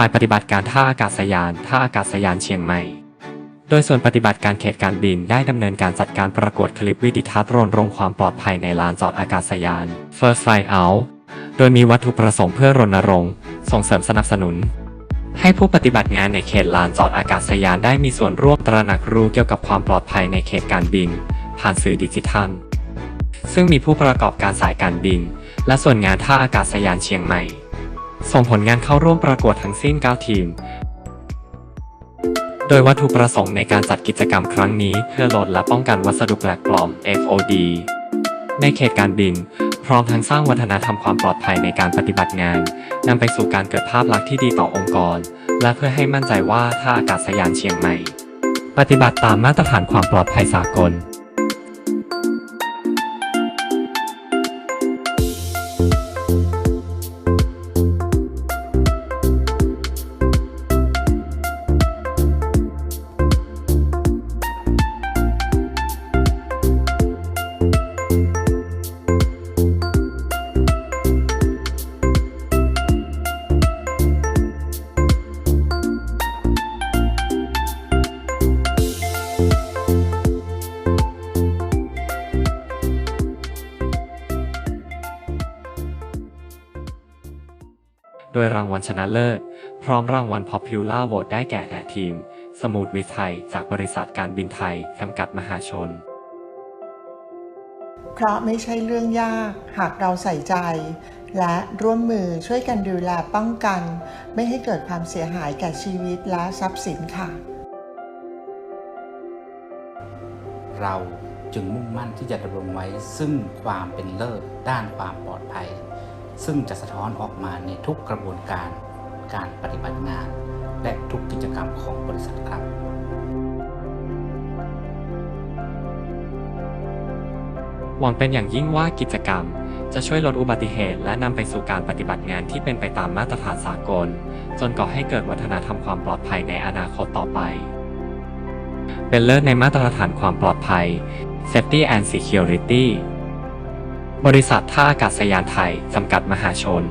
ฝ่ายปฏิบัติการท่าอากาศยาน ท่าอากาศยานเชียงใหม่ โดยส่วนปฏิบัติการเขตการบินได้ดำเนินการจัดการประกวดคลิปวิดิทัศน์รณรงค์ความปลอดภัยในลานจอดอากาศยาน First Fly Out โดยมีวัตถุประสงค์เพื่อรณรงค์ ส่งเสริมสนับสนุน ให้ผู้ปฏิบัติงานในเขตลานจอดอากาศยานได้มีส่วนร่วมตระหนักรู้เกี่ยวกับความปลอดภัยในเขตการบิน ผ่านสื่อดิจิทัล ซึ่งมีผู้ประกอบการสายการบิน และส่วนงานท่าอากาศยานเชียงใหม่ ส่งผลงานเข้าร่วมประกวดทั้งสิ้น 9 ทีม โดยวัตถุประสงค์ในการจัดกิจกรรมครั้งนี้เพื่อลดและป้องกันวัสดุแปลกปลอม FOD ในเขตการบิน พร้อมทั้งสร้างวัฒนธรรมความปลอดภัยในการปฏิบัติงานนำไปสู่การเกิดภาพลักษณ์ที่ดีต่อองค์กร และเพื่อให้มั่นใจว่าท่าอากาศยานเชียงใหม่ ปฏิบัติตามมาตรฐานความปลอดภัยสากล โดยรางวัลชนะเลิศ พร้อมรางวัล Popular Vote ได้แก่แก่ทีม สมูทวิทไทย จากบริษัทการบินไทยจำกัดมหาชน เพราะไม่ใช่เรื่องยากหากเราใส่ใจ และร่วมมือช่วยกันดูแลป้องกัน ไม่ให้เกิดความเสียหายแก่ชีวิตและทรัพย์สินค่ะ เราจึงมุ่งมั่นที่จะดำรงไว้ซึ่งความเป็นเลิศด้านความปลอดภัย ซึ่งจะสะท้อนออกมาในทุกกระบวนการการปฏิบัติงาน และทุกกิจกรรมของบริษัทครับหวังเป็นอย่างยิ่งว่ากิจกรรม จะช่วยลดอุบัติเหตุและนำไปสู่การปฏิบัติงานที่เป็นไปตามมาตรฐานสากล จนก่อให้เกิดวัฒนธรรมความปลอดภัยในอนาคตต่อไป เป็นเลิศในมาตรฐานความปลอดภัย Safety and Security บริษัทท่าอากาศยานไทยจำกัดมหาชน